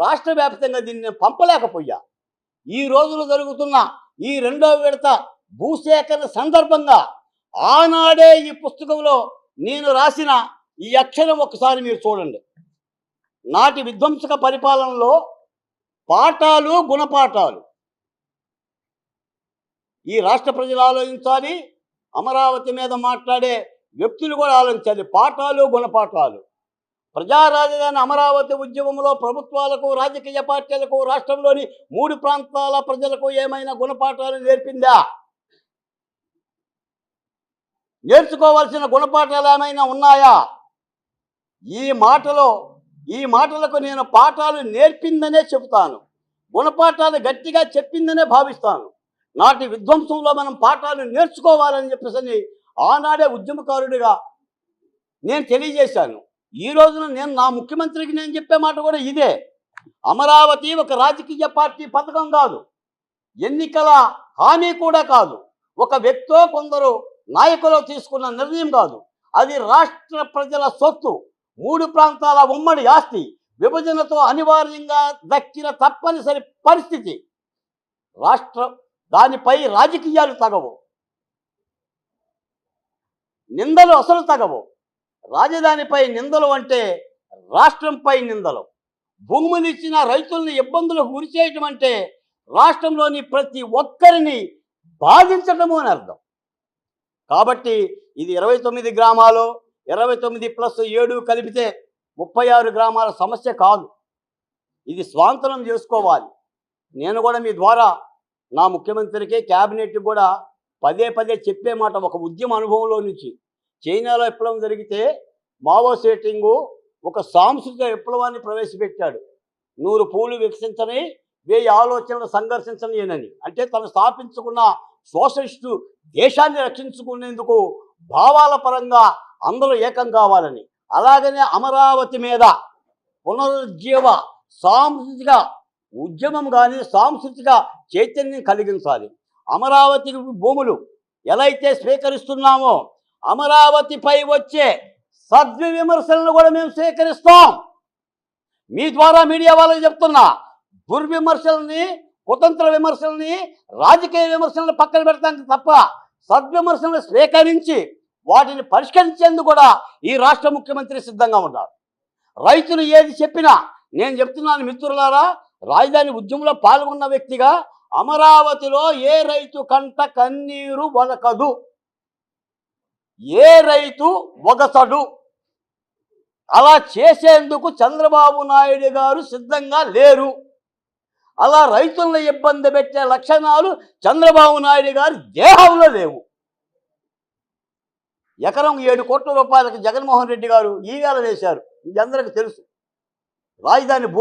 రాష్ట్ర వ్యాప్తంగా దీన్ని నేను పంపలేకపోయా. ఈ రోజులు జరుగుతున్న ఈ రెండవ విడత భూసేకరణ సందర్భంగా ఆనాడే ఈ పుస్తకంలో నేను రాసిన ఈ అక్షరం ఒకసారి మీరు చూడండి. నాటి విధ్వంసక పరిపాలనలో పాఠాలు గుణపాఠాలు. ఈ రాష్ట్ర ప్రజలు ఆలోచించాలి అమరావతి మీద మాట్లాడే వ్యక్తులు కూడా ఆలోచించాలి పాఠాలు గుణపాఠాలు. ప్రజా రాజధాని అమరావతి ఉద్యమంలో ప్రభుత్వాలకు రాజకీయ పార్టీలకు రాష్ట్రంలోని మూడు ప్రాంతాల ప్రజలకు ఏమైనా గుణపాఠాలు నేర్పిందా? నేర్చుకోవాల్సిన గుణపాఠాలు ఏమైనా ఉన్నాయా? ఈ మాటలో ఈ మాటలకు నేను పాఠాలు నేర్పిందనే చెబుతాను. గుణపాఠాలు గట్టిగా చెప్పిందనే భావిస్తాను. నాటి విధ్వంసంలో మనం పాఠాలు నేర్చుకోవాలని చెప్పేసి ఆనాడే ఉద్యమకారుడిగా నేను తెలియజేశాను. ఈ రోజున నేను నా ముఖ్యమంత్రికి నేను చెప్పే మాట కూడా ఇదే. అమరావతి ఒక రాజకీయ పార్టీ పథకం కాదు. ఎన్నికల హామీ కూడా కాదు. ఒక వ్యక్తో కొందరు నాయకులు తీసుకున్న నిర్ణయం కాదు. అది రాష్ట్ర ప్రజల సొత్తు. మూడు ప్రాంతాల ఉమ్మడి ఆస్తి విభజనతో అనివార్యంగా దక్కిన తప్పనిసరి పరిస్థితి. రాష్ట్ర దానిపై రాజకీయాలు తగవు. నిందలు అసలు తగవు. రాజధానిపై నిందలు అంటే రాష్ట్రంపై నిందలు. భూములు ఇచ్చిన రైతుల్ని ఇబ్బందులకు గురి చేయటం అంటే రాష్ట్రంలోని ప్రతి ఒక్కరిని బాధించటము అని అర్థం. కాబట్టి ఇది ఇరవై తొమ్మిది గ్రామాలు ఇరవై తొమ్మిది ప్లస్ ఏడు కలిపితే ముప్పై ఆరు గ్రామాల సమస్య కాదు. ఇది స్వాంతనం చేసుకోవాలి. నేను కూడా మీ ద్వారా నా ముఖ్యమంత్రికి క్యాబినెట్ కూడా పదే పదే చెప్పే మాట ఒక ఉద్యమ అనుభవంలో నుంచి చైనాలో విప్లవం జరిగితే మావో సేటింగు ఒక సాంస్కృతిక విప్లవాన్ని ప్రవేశపెట్టాడు. నూరు పూలు వికసించని వేయి ఆలోచనలు సంఘర్షించని అంటే తను స్థాపించుకున్న సోషలిస్టు దేశాన్ని రక్షించుకునేందుకు భావాల పరంగా అందరూ ఏకం కావాలని. అలాగనే అమరావతి మీద పునరుజ్జీవ సాంస్కృతిక ఉద్యమం కానీ సాంస్కృతిక చైతన్యం కలిగించాలి. అమరావతి భూములు ఎలా అయితే స్వీకరిస్తున్నామో అమరావతిపై వచ్చే సద్వి విమర్శలను కూడా మేము సేకరిస్తాం మీ ద్వారా మీడియా వాళ్ళకి చెప్తున్నా దుర్విమర్శల్ని కుతంత్ర విమర్శల్ని రాజకీయ విమర్శలను పక్కన పెడతానికి తప్ప సద్విమర్శలను స్వీకరించి వాటిని పరిష్కరించేందుకు కూడా ఈ రాష్ట్ర ముఖ్యమంత్రి సిద్ధంగా ఉన్నారు. రైతులు ఏది చెప్పినా నేను చెప్తున్నాను మిత్రులారా రాజధాని ఉద్యమంలో పాల్గొన్న వ్యక్తిగా అమరావతిలో ఏ రైతు కంట కన్నీరు వలకదు ఏ రైతు ఒగసడు అలా చేసేందుకు చంద్రబాబు నాయుడు గారు సిద్ధంగా లేరు. అలా రైతులను ఇబ్బంది పెట్టే లక్షణాలు చంద్రబాబు నాయుడు గారి దేహంలో లేవు. ఎకరం ఏడు కోట్ల రూపాయలకు జగన్మోహన్ రెడ్డి గారు ఈవేళ వేశారు. ఇది అందరికీ తెలుసు. రాజధాని భూ